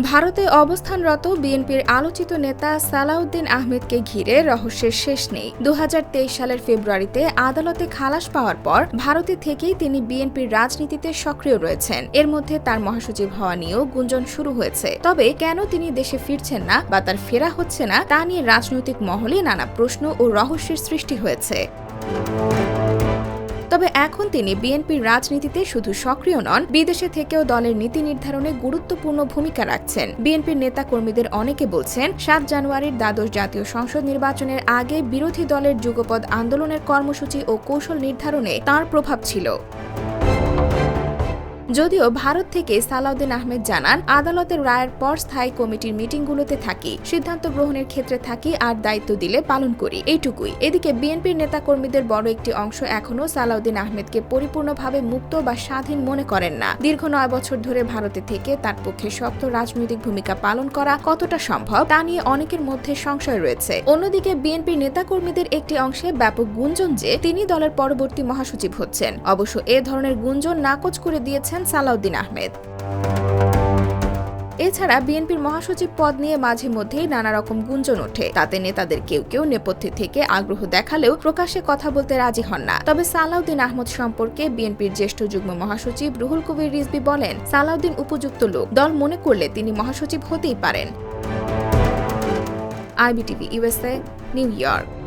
ভারতে অবস্থানরত বিএনপির আলোচিত নেতা সালাউদ্দিন আহমেদকে ঘিরে রহস্যের শেষ নেই। দু হাজার তেইশ সালের ফেব্রুয়ারিতে আদালতে খালাস পাওয়ার পর ভারতে থেকেই তিনি বিএনপির রাজনীতিতে সক্রিয় রয়েছেন। এর মধ্যে তার মহাসচিব হওয়া নিয়েও গুঞ্জন শুরু হয়েছে। তবে কেন তিনি দেশে ফিরছেন না বা তার ফেরা হচ্ছে না, তা নিয়ে রাজনৈতিক মহলে নানা প্রশ্ন ও রহস্যের সৃষ্টি হয়েছে। তবে এখন তিনি বিএনপির রাজনীতিতে শুধু সক্রিয় নন, বিদেশে থেকেও দলের নীতি নির্ধারণে গুরুত্বপূর্ণ ভূমিকা রাখছেন। বিএনপির নেতা কর্মীদের অনেকে বলছেন, সাত জানুয়ারির দ্বাদশ জাতীয় সংসদ নির্বাচনের আগে বিরোধী দলের যুগপদ আন্দোলনের কর্মসূচি ও কৌশল নির্ধারণে তার প্রভাব ছিল। যদিও ভারত থেকে সালাউদ্দিন আহমেদ জানান, আদালতের রায়ের পর স্থায়ী কমিটির মিটিংগুলোতে থাকি, সিদ্ধান্ত গ্রহণের ক্ষেত্রে থাকি আর দায়িত্ব দিলে পালন করি, এইটুকুই। এদিকে বিএনপির নেতাকর্মীদের বড় একটি অংশ এখনও সালাউদ্দিন আহমেদকে পরিপূর্ণভাবে মুক্ত বা স্বাধীন মনে করেন না। দীর্ঘ নয় বছর ধরে ভারতে থেকে তার পক্ষে শক্ত রাজনৈতিক ভূমিকা পালন করা কতটা সম্ভব, তা নিয়ে অনেকের মধ্যে সংশয় রয়েছে। অন্যদিকে বিএনপির নেতাকর্মীদের একটি অংশে ব্যাপক গুঞ্জন যে, তিনি দলের পরবর্তী মহাসচিব হচ্ছেন। অবশ্য এ ধরনের গুঞ্জন নাকচ করে দিয়েছেন সালাউদ্দিন আহমেদ। এছাড়া বিএনপির মহাসচিব পদ নিয়ে মাঝে মধ্যেই নানা রকম গুঞ্জন ওঠে। তাতে নেতাদের কেউ কেউ নেপথ্যে থেকে আগ্রহ দেখালেও প্রকাশ্যে কথা বলতে রাজি হন না। তবে সালাউদ্দিন আহমদ সম্পর্কে বিএনপির জ্যেষ্ঠ যুগ্ম মহাসচিব রুহুল কবির রিজবি বলেন, সালাউদ্দিন উপযুক্ত লোক। দল মনে করলে তিনি মহাসচিব হতেই পারেন। IBTV USA New York.